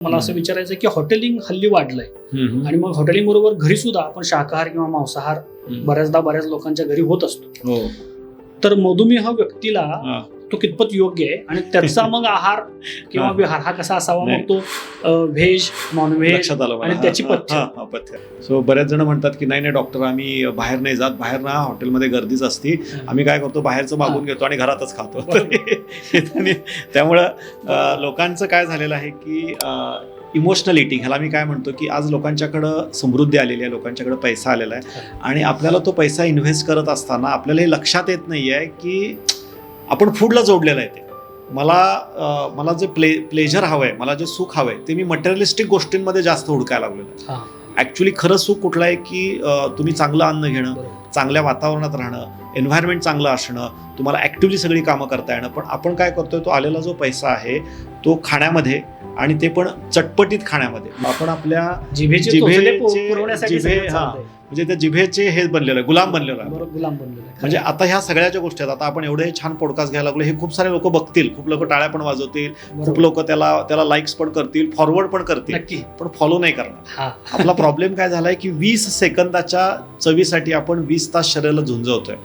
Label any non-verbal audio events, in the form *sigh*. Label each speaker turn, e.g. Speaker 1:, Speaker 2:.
Speaker 1: मला असं विचारायचं की हॉटेलिंग हल्ली वाढलंय. आणि मग हॉटेलिंग बरोबर घरी सुद्धा आपण शाकाहार किंवा मांसाहार. बऱ्याचदा बऱ्याच लोकांच्या घरी होत असतो
Speaker 2: हो
Speaker 1: तर मधुमेह व्यक्तीला. तो कितपत योग्य आहे आणि त्याचा मग आहार किंवा. विहार हा कसा असावा. मग तो व्हेज नॉनव्हेज. आणि त्याची पथ्य.
Speaker 2: पथ्य. सो बरेच जण म्हणतात की नाही नाही डॉक्टर आम्ही बाहेर नाही जात. बाहेर ना हॉटेलमध्ये गर्दीच असती. आम्ही काय करतो? बाहेरचं मागून घेतो आणि घरातच खातो. *laughs* त्यामुळं लोकांचं काय झालेलं आहे की इमोशनल इटिंग ह्याला मी काय म्हणतो की आज लोकांच्याकडं समृद्धी आलेली आहे लोकांच्याकडे पैसा आलेला आहे. आणि आपल्याला तो पैसा इन्व्हेस्ट करत असताना आपल्याला हे लक्षात येत नाही आहे की आपण फूडला जोडलेलं आहे ते. मला मला जे प्ले प्लेजर हवं आहे मला जे सुख हवं आहे ते मी मटेरियलिस्टिक गोष्टींमध्ये जास्त हुडकायला लागलेलं आहे ॲक्च्युली खरं सुख कुठलं आहे की तुम्ही चांगलं अन्न घेणं. चांगल्या वातावरणात राहणं एन्व्हायरमेंट चांगलं असणं तुम्हाला ॲक्टिव्हली सगळी कामं करता येणं पण आपण काय करतोय तो आलेला जो पैसा आहे तो खाण्यामध्ये आणि ते पण चटपटीत खाण्यामध्ये आपण आपल्या
Speaker 1: जिभेचे
Speaker 2: जिभेचे-
Speaker 1: तोफले पु- पुरवण्यासाठी
Speaker 2: जिभे-
Speaker 1: सगळं
Speaker 2: हा.
Speaker 1: चालतंय.
Speaker 2: म्हणजे त्या जिभेचे हे बनलेलं आहे गुलाम बनलेलं आहे
Speaker 1: बरोबर गुलाम बनलेला आहे.
Speaker 2: म्हणजे आता ह्या सगळ्या ज्या गोष्टी आहेत आता आपण एवढे छान पॉडकास्ट घ्यायला लागलो हे खूप सारे लोक बघतील खूप लोक टाळ्या पण वाजवतील खूप
Speaker 1: बरोबर.
Speaker 2: लोक त्याला त्याला लाईक्स पण करतील फॉरवर्ड पण करतील
Speaker 1: नक्की
Speaker 2: पण फॉलो नाही करणार
Speaker 1: हा
Speaker 2: आपला प्रॉब्लेम काय झालाय की वीस सेकंदाच्या चवीसाठी आपण वीस तास शरीराला झुंजवतोय